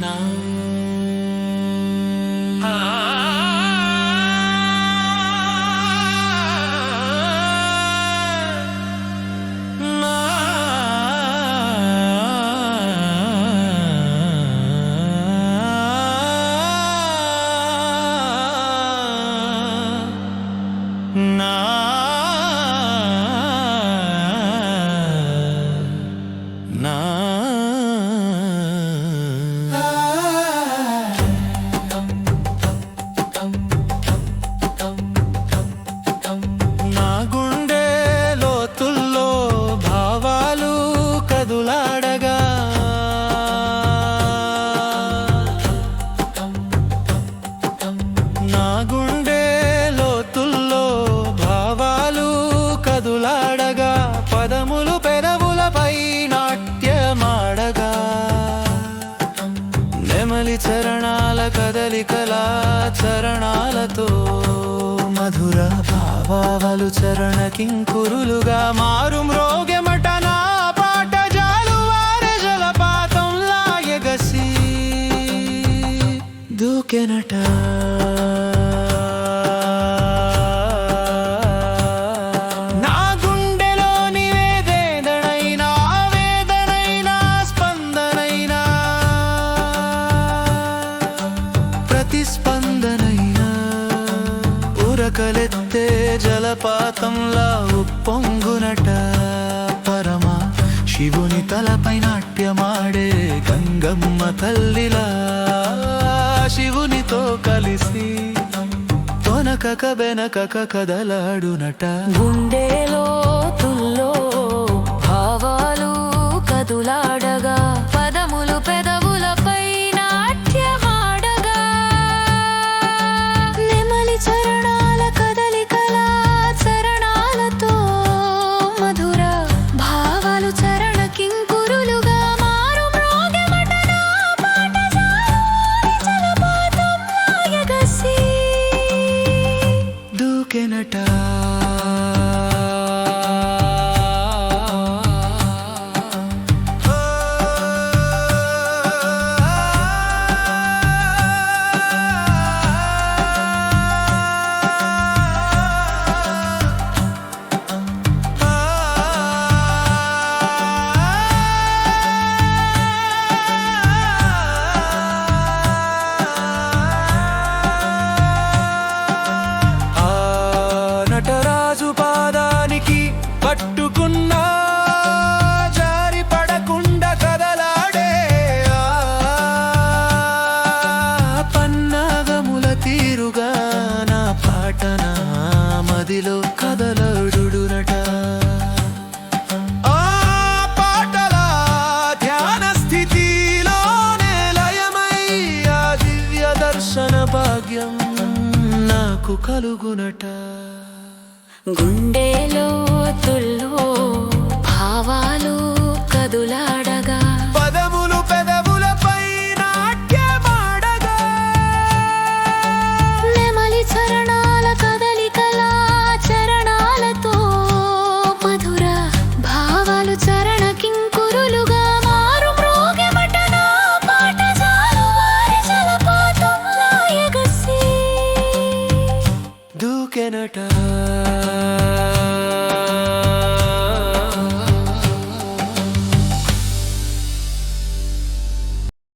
నా చరణాల కదలికలా చరణాలతో మధుర భావాలు చరణ కింకురులుగా మారు మ్రోగెమట ఉరకలెత్తే జలపాతంలా ఉప్పొంగునట పరమ. శివుని తలపై నాట్యమాడే గంగమ్మ తల్లిలా. శివునితో కలిసి తొనకక వెనకక కదలాడునట. గుండెలో నటా నటరాజు పాదానికి పట్టుకున్న జారి పడకుండా కదలాడే పన్నాగముల తీరుగా నా పాటన మదిలో కదలడునట ఆ దివ్య దర్శన భాగ్యం నాకు కలుగునట. గుండెలో తుల్లో భావాలు కదులా